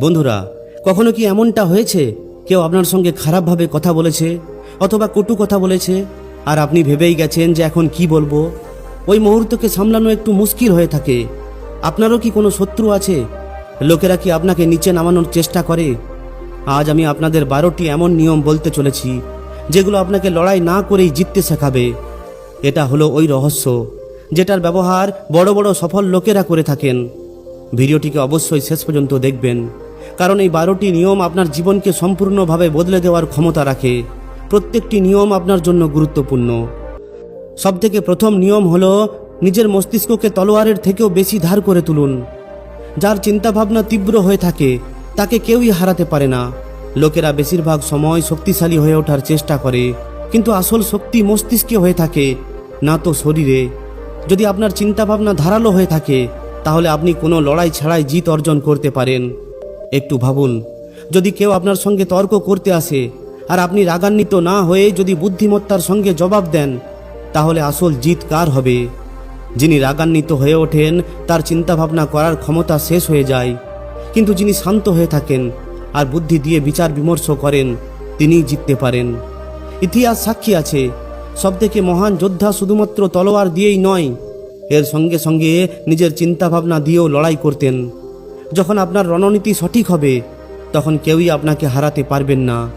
বন্ধুরা, কখনো কি এমনটা হয়েছে? কেউ আপনার সঙ্গে খারাপভাবে কথা বলেছে, অথবা কটু কথা বলেছে, আর আপনি ভেবেই গেছেন যে এখন কি বলব? ওই মুহূর্তকে সামলানো একটু মুশকিল হয়ে থাকে। আপনারও কি কোনো শত্রু আছে? লোকেরা কি আপনাকে নিচে নামানোর চেষ্টা করে? আজ আমি আপনাদের বারোটি এমন নিয়ম বলতে চলেছি, যেগুলো আপনাকে লড়াই না করেই জিততে শেখাবে। এটা হলো ওই রহস্য, যেটার ব্যবহার বড় বড় সফল লোকেরা করে থাকেন। ভিডিওটিকে অবশ্যই শেষ পর্যন্ত দেখবেন, কারণ এই বারোটি নিয়ম আপনার জীবনকে সম্পূর্ণভাবে বদলে দেওয়ার ক্ষমতা রাখে। প্রত্যেকটি নিয়ম আপনার জন্য গুরুত্বপূর্ণ। সবথেকে প্রথম নিয়ম হলো, নিজের মস্তিষ্ককে তলোয়ারের থেকেও বেশি ধার করে তুলুন। যার চিন্তাভাবনা তীব্র হয়ে থাকে, তাকে কেউই হারাতে পারে না। লোকেরা বেশিরভাগ সময় শক্তিশালী হয়ে ওঠার চেষ্টা করে, কিন্তু আসল শক্তি মস্তিষ্কে হয়ে থাকে, না তো শরীরে। যদি আপনার চিন্তাভাবনা ধারালো হয়ে থাকে তাহলে আপনি কোনো লড়াই ছাড়াই জিত অর্জন করতে পারেন। একটু ভাবুন, যদি কেউ আপনার সঙ্গে তর্ক করতে আসে আর আপনি রাগান্বিত না হয়ে যদি বুদ্ধিমত্তার সঙ্গে জবাব দেন, তাহলে আসল জিত কার হবে? যিনি রাগান্বিত হয়ে ওঠেন, তার চিন্তাভাবনা করার ক্ষমতা শেষ হয়ে যায়। কিন্তু যিনি শান্ত হয়ে থাকেন আর বুদ্ধি দিয়ে বিচার বিমর্শ করেন, তিনিই জিততে পারেন। ইতিহাস সাক্ষী আছে, সবথেকে মহান যোদ্ধা শুধুমাত্র তলোয়ার দিয়েই নয় এর সঙ্গে সঙ্গে নিজের চিন্তাভাবনা দিয়েও লড়াই করতেন। যখন আপনার রণনীতি সঠিক হবে, তখন কেউই আপনাকে হারাতে পারবেন না।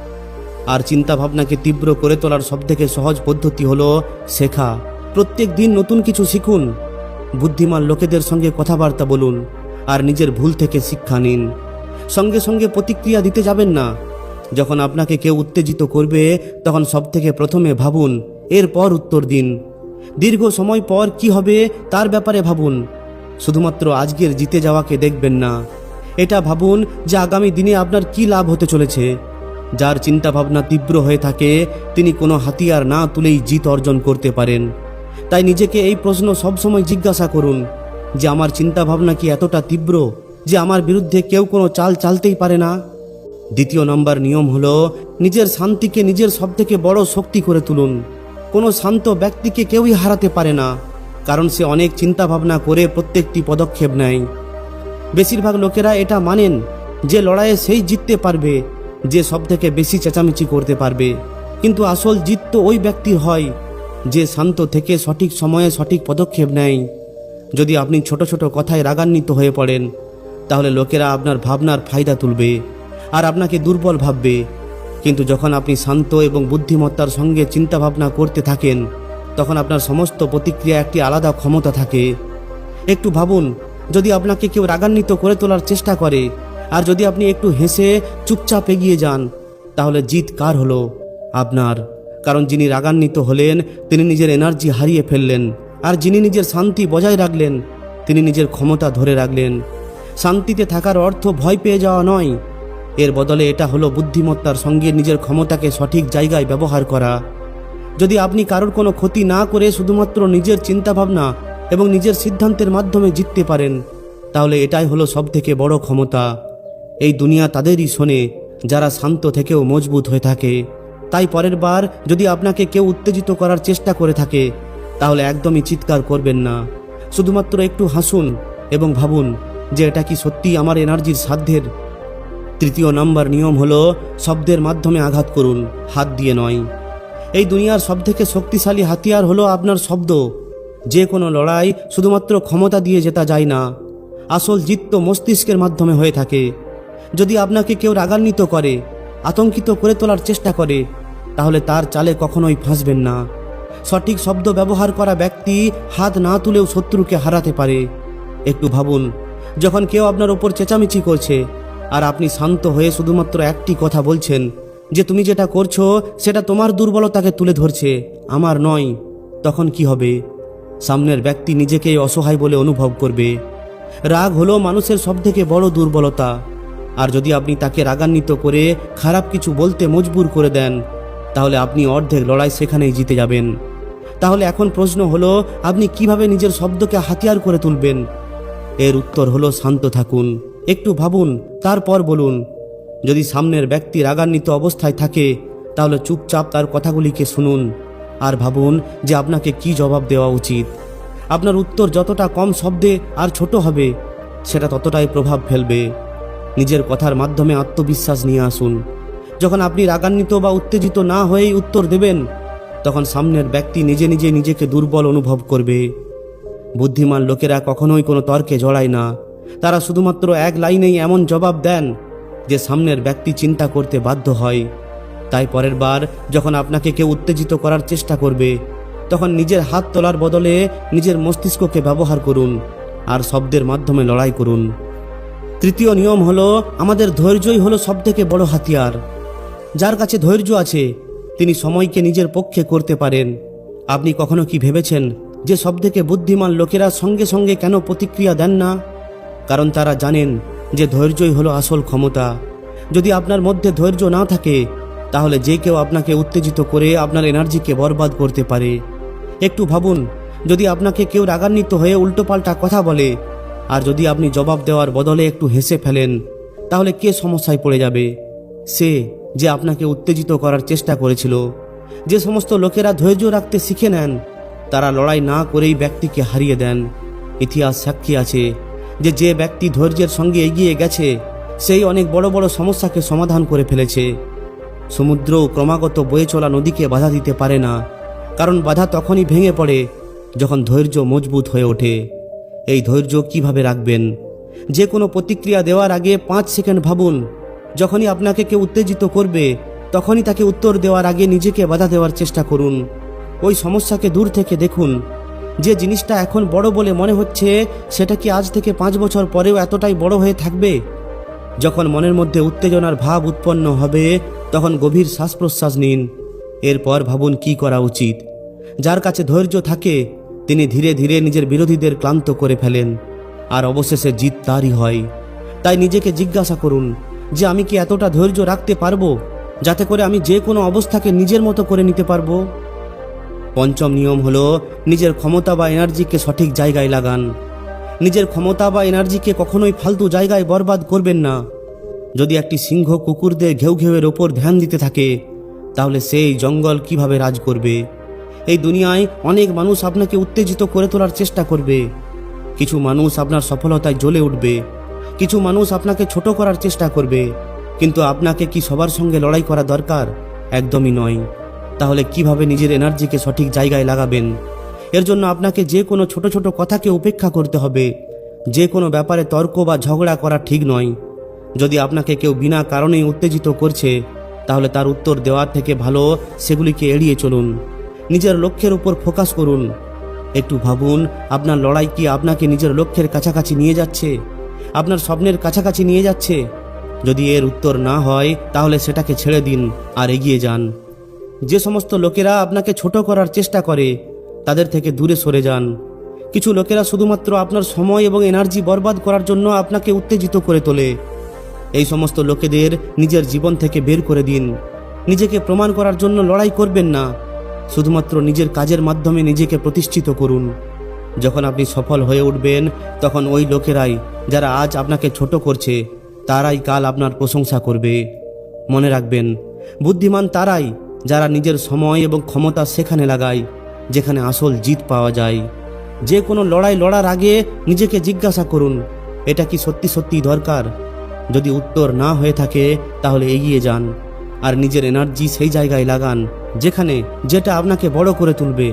আর চিন্তাভাবনাকে তীব্র করে তোলার সবথেকে সহজ পদ্ধতি হলো শেখা। প্রত্যেক দিন নতুন কিছু শিখুন। বুদ্ধিমান লোকেদের সঙ্গে কথাবার্তা বলুন আর নিজের ভুল থেকে শিক্ষা নিন। সঙ্গে সঙ্গে প্রতিক্রিয়া দিতে যাবেন না। যখন আপনাকে কেউ উত্তেজিত করবে, তখন সবথেকে প্রথমে ভাবুন, এরপর উত্তর দিন। দীর্ঘ সময় পর কি হবে তার ব্যাপারে ভাবুন। শুধুমাত্র আজকের জিতে যাওয়াকে দেখবেন না। এটা ভাবুন যে আগামী দিনে আপনার কি লাভ হতে চলেছে। যার চিন্তাভাবনা তীব্র হয়ে থাকে, তিনি কোনো হাতিয়ার না তুলেই জিত অর্জন করতে পারেন। তাই নিজেকে এই প্রশ্ন সবসময় জিজ্ঞাসা করুন যে আমার চিন্তাভাবনা কি এতটা তীব্র যে আমার বিরুদ্ধে কেউ কোনো চাল চালতেই পারে না? দ্বিতীয় নম্বর নিয়ম হলো, নিজের শান্তিকে নিজের সবথেকে বড় শক্তি করে তুলুন। কোনো শান্ত ব্যক্তিকে কেউই হারাতে পারে না, কারণ সে অনেক চিন্তাভাবনা করে প্রত্যেকটি পদক্ষেপ নেয়। বেশিরভাগ লোকেরা এটা মানেন যে লড়াইয়ে সেই জিততে পারবে, যে সব থেকে বেশি চেঁচামেচি করতে পারবে। কিন্তু আসল জিত তো ওই ব্যক্তির হয়, যে শান্ত থেকে সঠিক সময়ে সঠিক পদক্ষেপ নেয়। যদি আপনি ছোট ছোট কথায় রাগান্বিত হয়ে পড়েন, তাহলে লোকেরা আপনার ভাবনার ফায়দা তুলবে, আর আপনাকে দুর্বল ভাববে। কিন্তু যখন আপনি শান্ত এবং বুদ্ধিমত্তার সঙ্গে চিন্তাভাবনা করতে থাকেন, তখন আপনার সমস্ত প্রতিক্রিয়া একটি আলাদা ক্ষমতা থাকে। একটু ভাবুন, যদি আপনাকে কেউ রাগান্বিত করে তোলার চেষ্টা করে, আর যদি আপনি একটু হেসে চুপচাপ এগিয়ে যান, তাহলে জিত কার হলো? আপনার। কারণ যিনি রাগান্বিত হলেন, তিনি নিজের এনার্জি হারিয়ে ফেললেন, আর যিনি নিজের শান্তি বজায় রাখলেন, তিনি নিজের ক্ষমতা ধরে রাখলেন। শান্তিতে থাকার অর্থ ভয় পেয়ে যাওয়া নয় এর বদলে এটা হলো বুদ্ধিমত্তার সঙ্গে নিজের ক্ষমতাকে সঠিক জায়গায় ব্যবহার করা। যদি আপনি কারোর কোনো ক্ষতি না করে শুধুমাত্র নিজের চিন্তাভাবনা এবং নিজের সিদ্ধান্তের মাধ্যমে জিততে পারেন, তাহলে এটাই হলো সবথেকে বড় ক্ষমতা। এই দুনিয়া তাদেরই শোনে, যারা শান্ত থেকেও মজবুত হয়ে থাকে। তাই পরের বার যদি আপনাকে কেউ উত্তেজিত করার চেষ্টা করে থাকে, তাহলে একদমই চিৎকার করবেন না। শুধুমাত্র একটু হাসুন এবং ভাবুন যে এটা কি সত্যি আমার এনার্জির সাধ্যের তৃতীয় নম্বর নিয়ম হলো শব্দের মাধ্যমে আঘাত করুন, হাত দিয়ে নয়। এই দুনিয়ার সবথেকে শক্তিশালী হাতিয়ার হলো আপনার শব্দ। যে কোনো লড়াই শুধুমাত্র ক্ষমতা দিয়ে জেতা যায় না, আসল জিত তো মস্তিষ্কের মাধ্যমে হয়ে থাকে। যদি আপনাকে কেউ রাগান্বিত করে, আতঙ্কিত করে তোলার চেষ্টা করে, তাহলে তার চালে কখনোই ফাঁসবেন না। সঠিক শব্দ ব্যবহার করা ব্যক্তি হাত না তুলেও শত্রুকে হারাতে পারে। একটু ভাবুন, যখন কেউ আপনার ওপর চেঁচামেচি করছে আর আপনি শান্ত হয়ে শুধুমাত্র একটি কথা বলছেন, যে তুমি যেটা করছ, সেটা তোমার দুর্বলতাকে তুলে ধরছে, আমার নয়। তখন কি হবে? সামনের ব্যক্তি নিজেকে অসহায় বলে অনুভব করবে। রাগ হলো মানুষের সবথেকে বড় দুর্বলতা। আর যদি আপনি তাকে রাগান্বিত করে খারাপ কিছু বলতে মজবুর করে দেন, তাহলে আপনি অর্ধেক লড়াই সেখানেই জিতে যাবেন। তাহলে এখন প্রশ্ন হলো, আপনি কীভাবে নিজের শব্দকে হাতিয়ার করে তুলবেন? এর উত্তর হলো শান্ত থাকুন। একটু ভাবুন, তারপর বলুন। যদি সামনের ব্যক্তি রাগান্বিত অবস্থায় থাকে, তাহলে চুপচাপ তার কথাগুলিকে শুনুন আর ভাবুন যে আপনাকে কি জবাব দেওয়া উচিত। আপনার উত্তর যতটা কম শব্দে আর ছোট হবে, সেটা ততটাই প্রভাব ফেলবে। নিজের কথার মাধ্যমে আত্মবিশ্বাস নিয়ে আসুন। যখন আপনি রাগান্বিত বা উত্তেজিত না হয়েই উত্তর দেবেন, তখন সামনের ব্যক্তি নিজে নিজে নিজেকে দুর্বল অনুভব করবে। বুদ্ধিমান লোকেরা কখনোই কোনো তর্কে জড়ায় না। তারা শুধুমাত্র এক লাইনেই এমন জবাব দেন যে সামনের ব্যক্তি চিন্তা করতে বাধ্য হয়। তাই পরের বার যখন আপনাকে কেউ উত্তেজিত করার চেষ্টা করবে, তখন নিজের হাত তোলার বদলে নিজের মস্তিষ্ককে ব্যবহার করুন আর শব্দের মাধ্যমে লড়াই করুন। তৃতীয় নিয়ম হলো, আমাদের ধৈর্যই হলো সবথেকে বড় হাতিয়ার। যার কাছে ধৈর্য আছে, তিনি সময়কে নিজের পক্ষে করতে পারেন। আপনি কখনো কি ভেবেছেন যে সবথেকে বুদ্ধিমান লোকেরা সঙ্গে সঙ্গে কেন প্রতিক্রিয়া দেন না? কারণ তারা জানেন যে ধৈর্যই হলো আসল ক্ষমতা। যদি আপনার মধ্যে ধৈর্য না থাকে, তাহলে যে কেউ আপনাকে উত্তেজিত করে আপনার এনার্জিকে বরবাদ করতে পারে। একটু ভাবুন, যদি আপনাকে কেউ রাগান্বিত হয়ে উল্টোপাল্টা কথা বলে, আর যদি আপনি জবাব দেওয়ার বদলে একটু হেসে ফেলেন, তাহলে কে সমস্যায় পড়ে যাবে? সে যে আপনাকে উত্তেজিত করার চেষ্টা করেছিল। যে সমস্ত লোকেরা ধৈর্য রাখতে শিখে নেন, তারা লড়াই না করেই ব্যক্তিকে হারিয়ে দেন। ইতিহাস সাক্ষী আছে যে যে ব্যক্তি ধৈর্যের সঙ্গে এগিয়ে গেছে, সেই অনেক বড় বড় সমস্যাকে সমাধান করে ফেলেছে। সমুদ্রও ক্রমাগত বয়ে চলা নদীকে বাধা দিতে পারে না, কারণ বাধা তখনই ভেঙে পড়ে যখন ধৈর্য মজবুত হয়ে ওঠে। এই ধৈর্য কীভাবে রাখবেন? যে কোনো প্রতিক্রিয়া দেওয়ার আগে পাঁচ সেকেন্ড ভাবুন। যখনই আপনাকে কেউ উত্তেজিত করবে, তখনই তাকে উত্তর দেওয়ার আগে নিজেকে বাধা দেওয়ার চেষ্টা করুন। ওই সমস্যাকে দূর থেকে দেখুন। যে জিনিসটা এখন বড় বলে মনে হচ্ছে, সেটা কি আজ থেকে পাঁচ বছর পরেও এতটাই বড় হয়ে থাকবে? যখন মনের মধ্যে উত্তেজনার ভাব উৎপন্ন হবে, তখন গভীর শ্বাস প্রশ্বাস নিন। এরপর ভাবুন কি করা উচিত। যার কাছে ধৈর্য থাকে, তিনি ধীরে ধীরে নিজের বিরোধীদের ক্লান্ত করে ফেলেন। আর অবশেষে জিত তারই হয়। তাই নিজেকে জিজ্ঞাসা করুন, যে আমি কি এতটা ধৈর্য রাখতে পারব, যাতে করে আমি যে কোনো অবস্থাকে নিজের মতো করে নিতে পারব? পঞ্চম নিয়ম হলো নিজের ক্ষমতা বা এনার্জিকে সঠিক জায়গায় লাগান। নিজের ক্ষমতা বা এনার্জিকে কখনোই ফালতু জায়গায় বরবাদ করবেন না। যদি একটি সিংহ কুকুরদের ঘেউ ঘেউয়ের ওপর ধ্যান দিতে থাকে, তাহলে সেই জঙ্গল কীভাবে রাজ করবে? এই দুনিয়ায় অনেক মানুষ আপনাকে উত্তেজিত করে তোলার চেষ্টা করবে। কিছু মানুষ আপনার সফলতায় জ্বলে উঠবে। কিছু মানুষ আপনাকে ছোট করার চেষ্টা করবে। কিন্তু আপনাকে কি সবার সঙ্গে লড়াই করা দরকার? একদমই নয়। তাহলে কীভাবে নিজের এনার্জিকে সঠিক জায়গায় লাগাবেন? এর জন্য আপনাকে যে কোনো ছোট ছোট কথাকে উপেক্ষা করতে হবে। যে কোনো ব্যাপারে তর্ক বা ঝগড়া করা ঠিক নয়। যদি আপনাকে কেউ বিনা কারণেই উত্তেজিত করছে, তাহলে তার উত্তর দেওয়ার থেকে ভালো সেগুলিকে এড়িয়ে চলুন। নিজের লক্ষ্যের উপর ফোকাস করুন। একটু ভাবুন, আপনার লড়াই কি আপনাকে নিজের লক্ষ্যের কাছাকাছি নিয়ে যাচ্ছে? আপনার স্বপ্নের কাছাকাছি নিয়ে যাচ্ছে? যদি এর উত্তর না হয়, তাহলে সেটাকে ছেড়ে দিন আর এগিয়ে যান। যে সমস্ত লোকেরা আপনাকে ছোট করার চেষ্টা করে, তাদের থেকে দূরে সরে যান। কিছু লোকেরা শুধুমাত্র আপনার সময় এবং এনার্জি বরবাদ করার জন্য আপনাকে উত্তেজিত করে তোলে। এই সমস্ত লোকেদের নিজের জীবন থেকে বের করে দিন। নিজেকে প্রমাণ করার জন্য লড়াই করবেন না। শুধুমাত্র নিজের কাজের মাধ্যমে নিজেকে প্রতিষ্ঠিত করুন। যখন আপনি সফল হয়ে উঠবেন, তখন ওই লোকেরাই যারা আজ আপনাকে ছোট করছে, তারাই কাল আপনার প্রশংসা করবে। মনে রাখবেন, বুদ্ধিমান তারাই যারা নিজের সময় এবং ক্ষমতা সেখানে লাগায়, যেখানে আসল জিত পাওয়া যায়। যে কোনো লড়াই লড়ার আগে নিজেকে জিজ্ঞাসা করুন, এটা কি সত্যি সত্যি দরকার? যদি উত্তর না হয়ে থাকে, তাহলে এগিয়ে যান, আর নিজের এনার্জি সেই জায়গায় লাগান, যেখানে যেটা আপনাকে বড় করে তুলবে।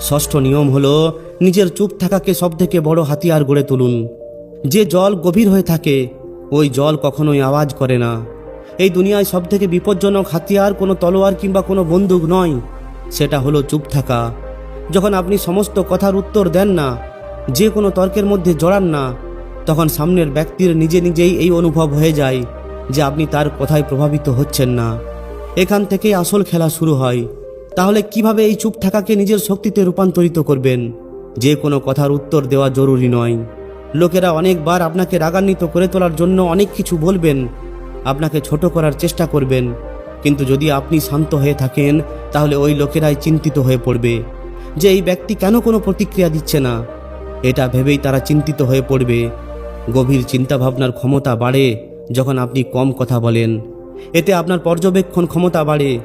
ষষ্ঠ নিয়ম হলো, নিজের চুপ থাকাকে সবথেকে বড় হাতিয়ার গড়ে তুলুন। যে জল গভীর হয়ে থাকে, ওই জল কখনোই আওয়াজ করে না। এই দুনিয়ায় সবথেকে বিপজ্জনক হাতিয়ার কোনো তলোয়ার কিংবা কোনো বন্দুক নয়। সেটা হলো চুপ থাকা। যখন আপনি সমস্ত কথার উত্তর দেন না, যে কোনো তর্কের মধ্যে জড়ান না, তখন সামনের ব্যক্তির নিজে নিজেই এই অনুভব হয়ে যায় যে আপনি তার কথায় প্রভাবিত হচ্ছেন না। এখান থেকেই আসল খেলা শুরু হয়। তাহলে কীভাবে এই চুপ থাকাকে নিজের শক্তিতে রূপান্তরিত করবেন? যে কোনো কথার উত্তর দেওয়া জরুরি নয়। লোকেরা অনেকবার আপনাকে রাগান্বিত করে তোলার জন্য অনেক কিছু বলবেন আপনাকে ছোট করার চেষ্টা করবেন। কিন্তু যদি আপনি শান্ত হয়ে থাকেন, তাহলে ওই লোকেরাই চিন্তিত হয়ে পড়বে। যে এই ব্যক্তি কেন কোনো প্রতিক্রিয়া দিচ্ছে না? এটা ভেবেই তারা চিন্তিত হয়ে পড়বে। গভীর চিন্তাভাবনার ক্ষমতা বাড়ে যখন আপনি কম কথা বলেন। এতে আপনার পর্যবেক্ষণ ক্ষমতা বাড়ে।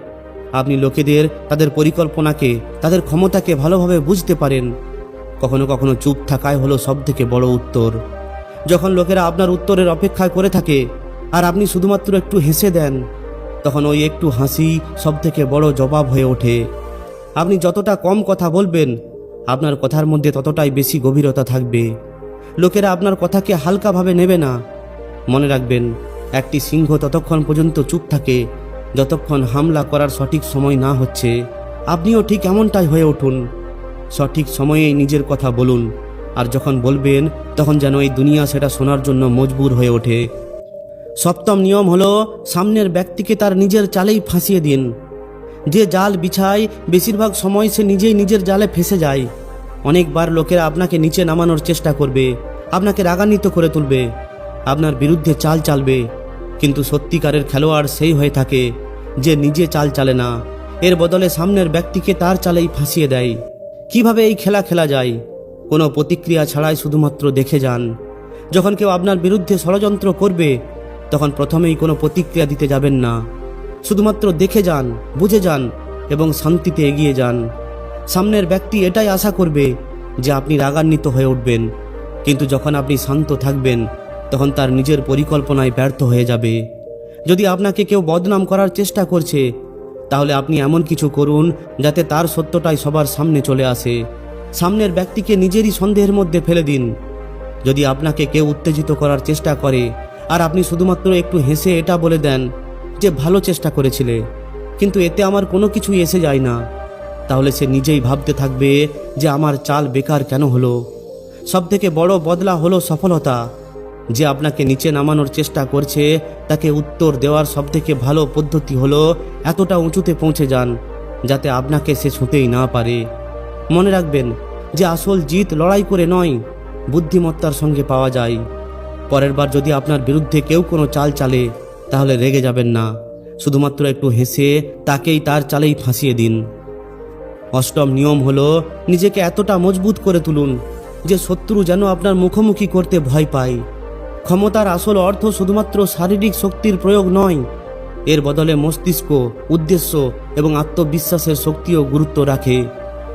আপনি লোকেদের, তাদের পরিকল্পনাকে, তাদের ক্ষমতাকে ভালোভাবে বুঝতে পারেন। কখনো কখনো চুপ থাকাই হলো সবথেকে বড় উত্তর। যখন লোকেরা আপনার উত্তরের অপেক্ষায় করে থাকে আর আপনি শুধুমাত্র একটু হেসে দেন, তখন ওই একটু হাসি সবথেকে বড় জবাব হয়ে ওঠে। আপনি যতটা কম কথা বলবেন, আপনার কথার মধ্যে ততটাই বেশি গভীরতা থাকবে। লোকেরা আপনার কথাকে হালকাভাবে নেবে না। মনে রাখবেন, একটি সিংহ ততক্ষণ পর্যন্ত চুপ থাকে, যতক্ষণ হামলা করার সঠিক সময় না হচ্ছে। আপনিও ঠিক এমনটাই হয়ে উঠুন। সঠিক সময়েই নিজের কথা বলুন, আর যখন বলবেন, তখন যেন এই দুনিয়া সেটা শোনার জন্য মজবুর হয়ে ওঠে। সপ্তম নিয়ম হলো, সামনের ব্যক্তিকে তার নিজের চালেই ফাঁসিয়ে দিন। যে জাল বিছায়, বেশিরভাগ সময় সে নিজেই নিজের জালে ফেসে যায়। অনেকবার লোকেরা আপনাকে নিচে নামানোর চেষ্টা করবে, আপনাকে রাগান্বিত করে তুলবে, আপনার বিরুদ্ধে চাল চালবে। কিন্তু সত্যিকারের খেলোয়াড় সেই হয়ে থাকে, যে নিজে চাল চালে না। এর বদলে সামনের ব্যক্তিকে তার চালেই ফাঁসিয়ে দেয়। কীভাবে এই খেলা খেলা যায়? কোনো প্রতিক্রিয়া ছাড়াই শুধুমাত্র দেখে যান। যখন কেউ আপনার বিরুদ্ধে ষড়যন্ত্র করবে তখন প্রথমেই কোনো প্রতিক্রিয়া দিতে যাবেন না। শুধুমাত্র দেখে যান, বুঝে যান এবং শান্তিতে এগিয়ে যান। সামনের ব্যক্তি এটাই আশা করবে যে আপনি রাগান্বিত হয়ে উঠবেন। কিন্তু যখন আপনি শান্ত থাকবেন, তখন তার নিজের পরিকল্পনায় ব্যর্থ হয়ে যাবে। যদি আপনাকে কেউ বদনাম করার চেষ্টা করছে, তাহলে আপনি এমন কিছু করুন যাতে তার সত্যটাই সবার সামনে চলে আসে। সামনের ব্যক্তিকে নিজেরই সন্দেহের মধ্যে ফেলে দিন। যদি আপনাকে কেউ উত্তেজিত করার চেষ্টা করে আর আপনি শুধুমাত্র একটু হেসে এটা বলে দেন যে ভালো চেষ্টা করেছিলে, কিন্তু এতে আমার কোনো কিছুই এসে যায় না। তাহলে সে নিজেই ভাবতে থাকবে যে আমার চাল বেকার কেন হলো। সবথেকে বড় বদলা হলো সফলতা। যে আপনাকে নিচে নামানোর চেষ্টা করছে, তাকে উত্তর দেওয়ার সবথেকে ভালো পদ্ধতি হলো এতটা উঁচুতে পৌঁছে যান, যাতে আপনাকে সে ছুঁতেই না পারে। মনে রাখবেন যে আসল জিত লড়াই করে নয়, বুদ্ধিমত্তার সঙ্গে পাওয়া যায়। পরের বার যদি আপনার বিরুদ্ধে কেউ কোনো চাল চালে, তাহলে রেগে যাবেন না। শুধুমাত্র একটু হেসে তাকেই তার চালেই ফাঁসিয়ে দিন। অষ্টম নিয়ম হলো, নিজেকে এতটা মজবুত করে তুলুন যে শত্রু যেন আপনার মুখোমুখি করতে ভয় পায়। ক্ষমতার আসল অর্থ শুধুমাত্র শারীরিক শক্তির প্রয়োগ নয়, এর বদলে মস্তিষ্ক, উদ্দেশ্য এবং আত্মবিশ্বাসের শক্তিও গুরুত্ব রাখে।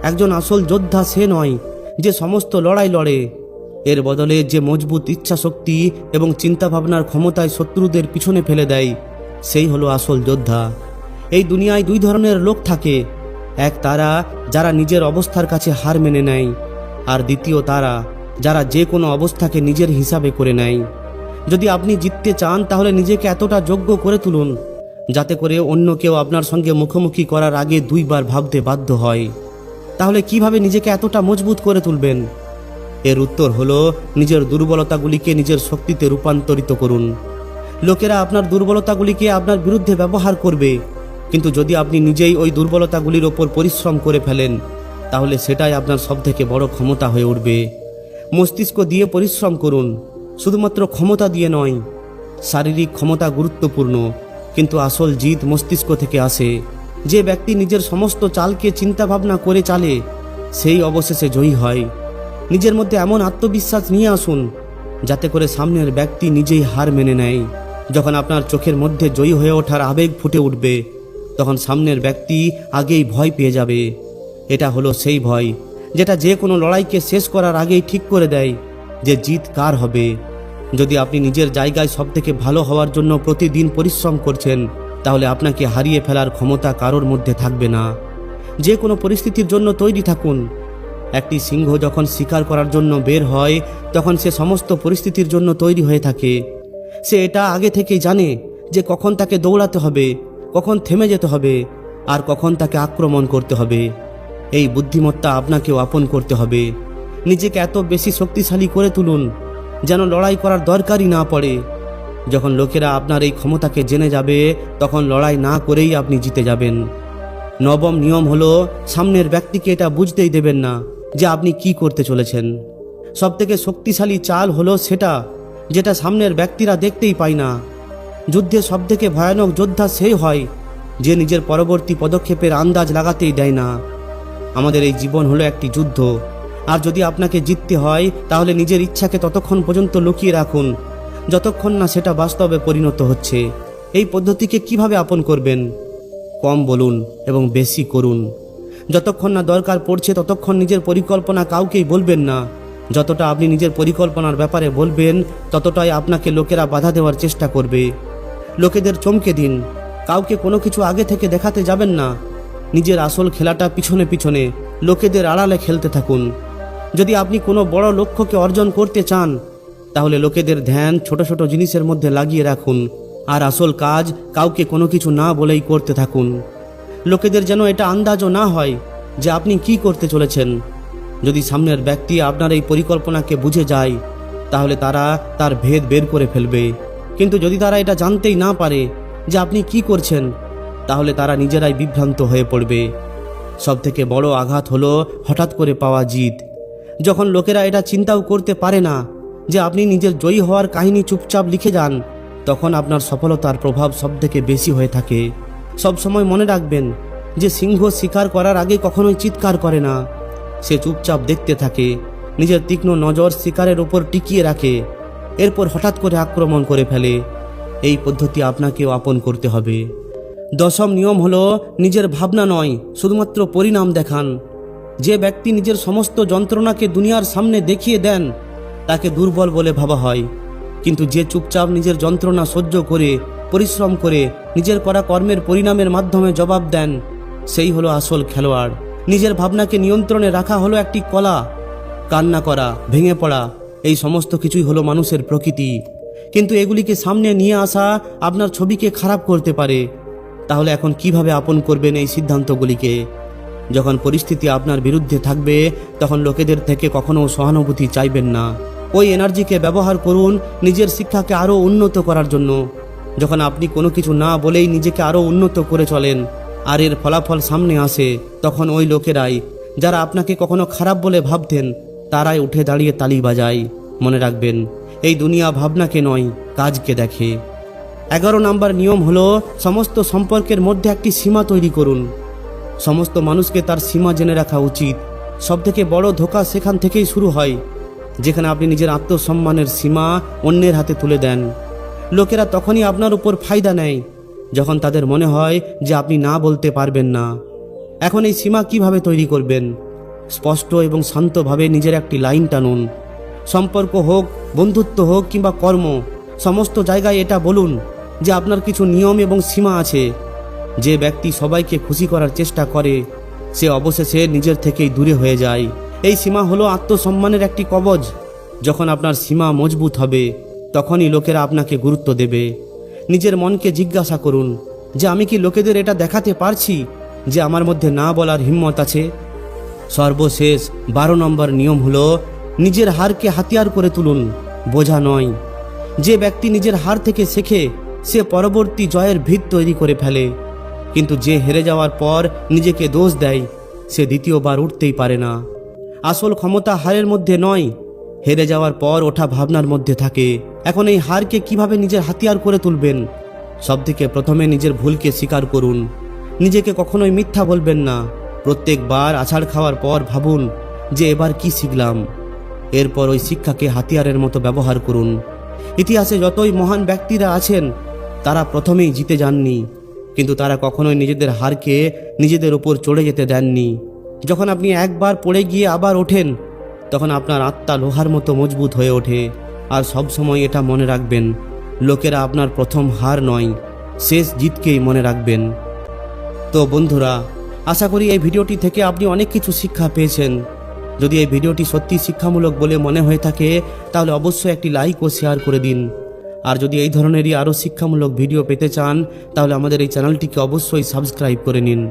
একজন আসল যোদ্ধা সে নয় যে সমস্ত লড়াই লড়ে। এর বদলে যে মজবুত ইচ্ছা শক্তি এবং চিন্তাভাবনার ক্ষমতায় শত্রুদের পিছনে ফেলে দেয়, সেই হলো আসল যোদ্ধা। এই দুনিয়ায় দুই ধরনের লোক থাকে, এক তারা যারা নিজের অবস্থার কাছে হার মেনে নেয়, আর দ্বিতীয় তারা যারা যে কোনো অবস্থাকে নিজের হিসাবে করে নেয়। যদি আপনি জিততে চান, তাহলে নিজেকে এতটা যোগ্য করে তুলুন, যাতে করে অন্য কেউ আপনার সঙ্গে মুখোমুখি করার আগে দুইবার ভাবতে বাধ্য হয়। তাহলে কীভাবে নিজেকে এতটা মজবুত করে তুলবেন? এর উত্তর হলো, নিজের দুর্বলতাগুলিকে নিজের শক্তিতে রূপান্তরিত করুন। লোকেরা আপনার দুর্বলতাগুলিকে আপনার বিরুদ্ধে ব্যবহার করবে, কিন্তু যদি আপনি নিজেই ওই দুর্বলতাগুলির ওপর পরিশ্রম করে ফেলেন, তাহলে সেটাই আপনার সবথেকে বড় ক্ষমতা হয়ে উঠবে। মস্তিষ্ক দিয়ে পরিশ্রম করুন, শুধুমাত্র ক্ষমতা দিয়ে নয়, শারীরিক ক্ষমতা গুরুত্বপূর্ণ, কিন্তু আসল জিত মস্তিষ্ক থেকে আসে। যে ব্যক্তি নিজের সমস্ত চালকে চিন্তাভাবনা করে চালে, সেই অবশেষে জয়ী হয়। নিজের মধ্যে এমন আত্মবিশ্বাস নিয়ে আসুন, যাতে করে সামনের ব্যক্তি নিজেই হার মেনে নেয়। যখন আপনার চোখের মধ্যে জয়ী হয়ে ওঠার আবেগ ফুটে উঠবে, তখন সামনের ব্যক্তি আগেই ভয় পেয়ে যাবে। এটা হলো সেই ভয়, যেটা যে কোনো লড়াইকে শেষ করার আগেই ঠিক করে দেয় যে জিত কার হবে। যদি আপনি নিজের জায়গায় সবথেকে ভালো হওয়ার জন্য প্রতিদিন পরিশ্রম করছেন, তাহলে আপনাকে হারিয়ে ফেলার ক্ষমতা কারোর মধ্যে থাকবে না। যে কোনো পরিস্থিতির জন্য তৈরি থাকুন একটি সিংহ যখন শিকার করার জন্য বের হয়, তখন সে সমস্ত পরিস্থিতির জন্য তৈরি হয়ে থাকে। সে এটা আগে থেকেই জানে যে কখন তাকে দৌড়াতে হবে, কখন থেমে যেতে হবে, আর কখন তাকে আক্রমণ করতে হবে। এই বুদ্ধিমত্তা আপনাকেও আপন করতে হবে। নিজেকে এত বেশি শক্তিশালী করে তুলুন যেন লড়াই করার দরকারই না পড়ে। যখন লোকেরা আপনার এই ক্ষমতাকে জেনে যাবে, তখন লড়াই না করেই আপনি জিতে যাবেন। নবম নিয়ম হলো, সামনের ব্যক্তিকে এটা বুঝতেই দেবেন না। যে আপনি কি করতে চলেছেন। সবথেকে শক্তিশালী চাল হলো সেটা, যেটা সামনের ব্যক্তিরা দেখতেই পায় না। যুদ্ধে সবথেকে ভয়ানক যোদ্ধা সেই হয়, যে নিজের পরবর্তী পদক্ষেপের আন্দাজ লাগাতেই দেয় না। আমাদের এই জীবন হলো একটি যুদ্ধ। আর যদি আপনাকে জিততে হয়, তাহলে নিজের ইচ্ছাকে ততক্ষণ পর্যন্ত লুকিয়ে রাখুন, যতক্ষণ না সেটা বাস্তবে পরিণত হচ্ছে। এই পদ্ধতিকে কীভাবে আপন করবেন? কম বলুন এবং বেশি করুন। যতক্ষণ না দরকার পড়ছে ততক্ষণ নিজের পরিকল্পনা কাউকেই বলবেন না। যতটা আপনি নিজের পরিকল্পনার ব্যাপারে বলবেন, ততটাই আপনাকে লোকেরা বাধা দেওয়ার চেষ্টা করবে। লোকেদের চমকে দিন। কাউকে কোনো কিছু আগে থেকে দেখাতে যাবেন না। নিজের আসল খেলাটা পিছনে পিছনে, লোকেদের আড়ালে খেলতে থাকুন। যদি আপনি কোনো বড় লক্ষ্যকে অর্জন করতে চান, তাহলে লোকেদের ধ্যান ছোট ছোট জিনিসের মধ্যে লাগিয়ে রাখুন। আর আসল কাজ কাউকে কোনো কিছু না বলেই করতে থাকুন। লোকেদের যেন এটা আন্দাজও না হয় যে আপনি কি করতে চলেছেন। যদি সামনের ব্যক্তি আপনার এই পরিকল্পনাকে বুঝে যায়, তাহলে তারা তার ভেদ বের করে ফেলবে। কিন্তু যদি তারা এটা জানতেই না পারে যে আপনি কি করছেন, তাহলে তারা নিজেরাই বিভ্রান্ত হয়ে পড়বে। সবথেকে বড় আঘাত হলো হঠাৎ করে পাওয়া জিত যখন লোকেরা এটা চিন্তাও করতে পারে না যে আপনি নিজের জয়ী হওয়ার কাহিনী চুপচাপ লিখে যান, তখন আপনার সফলতার প্রভাব সবথেকে বেশি হয়ে থাকে। সবসময় মনে রাখবেন যে সিংহ শিকার করার আগে কখনোই চিৎকার করে না। সে চুপচাপ দেখতে থাকে, নিজের তীক্ষ্ণ নজর শিকারের ওপর টিকিয়ে রাখে, এরপর হঠাৎ করে আক্রমণ করে ফেলে। এই পদ্ধতি আপনাকেও আপন করতে হবে। দশম নিয়ম হলো নিজের ভাবনা নয়, শুধুমাত্র পরিণাম দেখান। যে ব্যক্তি নিজের সমস্ত যন্ত্রণাকে দুনিয়ার সামনে দেখিয়ে দেন, তাকে দুর্বল বলে ভাবা হয়। কিন্তু যে চুপচাপ নিজের যন্ত্রণা সহ্য করে পরিশ্রম করে নিজের করা কর্মের পরিণামের মাধ্যমে জবাব দেন, সেই হলো আসল খেলোয়াড়। নিজের ভাবনাকে নিয়ন্ত্রণে রাখা হলো একটি কলা, কান্না করা, ভেঙে পড়া, এই সমস্ত কিছুই হলো মানুষের প্রকৃতি। কিন্তু এগুলিকে সামনে নিয়ে আসা আপনার ছবিকে খারাপ করতে পারে। তাহলে এখন কীভাবে আপন করবেন এই সিদ্ধান্তগুলিকে? যখন পরিস্থিতি আপনার বিরুদ্ধে থাকবে, তখন লোকেদের থেকে কখনো সহানুভূতি চাইবেন না। ওই এনার্জিকে ব্যবহার করুন নিজের শিক্ষাকে আরও উন্নত করার জন্য। যখন আপনি কোনো কিছু না বলেই নিজেকে আরও উন্নত করে চলেন, আর এর ফলাফল সামনে আসে, তখন ওই লোকেরাই, যারা আপনাকে কখনো খারাপ বলে ভাবতেন, তারাই উঠে দাঁড়িয়ে তালি বাজায়। মনে রাখবেন, এই দুনিয়া ভাবনাকে নয়, কাজকে দেখে। এগারো নাম্বার নিয়ম হলো, সমস্ত সম্পর্কের মধ্যে একটি সীমা তৈরি করুন। সমস্ত মানুষকে তার সীমা জেনে রাখা উচিত। সবথেকে বড় ধোকা সেখান থেকেই শুরু হয়, যেখানে আপনি নিজের আত্মসম্মানের সীমা অন্যের হাতে তুলে দেন। লোকেরা তখনই আপনার উপর ফায়দা নেয়, যখন তাদের মনে হয় যে আপনি না বলতে পারবেন না। এখন এই সীমা কীভাবে তৈরি করবেন? স্পষ্ট এবং শান্তভাবে নিজের একটি লাইন টানুন। সম্পর্ক হোক, বন্ধুত্ব হোক কিংবা কর্ম, সমস্ত জায়গায় এটা বলুন যে আপনার কিছু নিয়ম এবং সীমা আছে। যে ব্যক্তি সবাইকে খুশি করার চেষ্টা করে, সে অবশেষে নিজের থেকেই দূরে হয়ে যায়। এই সীমা হলো আত্মসম্মানের একটি কবজ, যখন আপনার সীমা মজবুত হবে। তখনই লোকেরা আপনাকে গুরুত্ব দেবে। নিজের মনকে জিজ্ঞাসা করুন যে আমি কি লোকেদের এটা দেখাতে পারছি যে আমার মধ্যে না বলার হিম্মত আছে? সর্বশেষ বারো নম্বর নিয়ম হলো, নিজের হারকে হাতিয়ার করে তুলুন, বোঝা নয়। যে ব্যক্তি নিজের হার থেকে শেখে, সে পরবর্তী জয়ের ভিত তৈরি করে ফেলে। কিন্তু যে হেরে যাওয়ার পর নিজেকে দোষ দেয়, সে দ্বিতীয়বার উঠতেই পারে না। আসল ক্ষমতা হারের মধ্যে নয় হেরে যাওয়ার পর ওঠা ভাবনার মধ্যে থাকে, এখন এই হারকে কীভাবে নিজের হাতিয়ার করে তুলবেন? সবথেকে প্রথমে নিজের ভুলকে স্বীকার করুন। নিজেকে কখনোই মিথ্যা বলবেন না। প্রত্যেকবার আছাড় খাওয়ার পর ভাবুন যে এবার কি শিখলাম। এরপর ওই শিক্ষাকে হাতিয়ারের মতো ব্যবহার করুন। ইতিহাসে যতই মহান ব্যক্তিরা আছেন, তারা প্রথমেই জিতে যাননি। কিন্তু তারা কখনোই নিজেদের হারকে নিজেদের ওপর চড়ে যেতে দেননি। যখন আপনি একবার পড়ে গিয়ে আবার ওঠেন তখন আপনার আত্মা লোহার মতো মজবুত হয়ে ওঠে। আর সব সময় এটা মনে রাখবেন, লোকেরা আপনার প্রথম হার নয়, শেষ জিতকেই মনে রাখবেন। তো বন্ধুরা, আশা করি এই ভিডিওটি থেকে আপনি অনেক কিছু শিক্ষা পেয়েছেন। যদি এই ভিডিওটি সত্যি শিক্ষামূলক বলে মনে হয়ে থাকে, তাহলে অবশ্যই একটি লাইক ও শেয়ার করে দিন। আর যদি এই ধরনেরই আরও শিক্ষামূলক ভিডিও পেতে চান, তাহলে আমাদের এই চ্যানেলটিকে অবশ্যই সাবস্ক্রাইব করে নিন।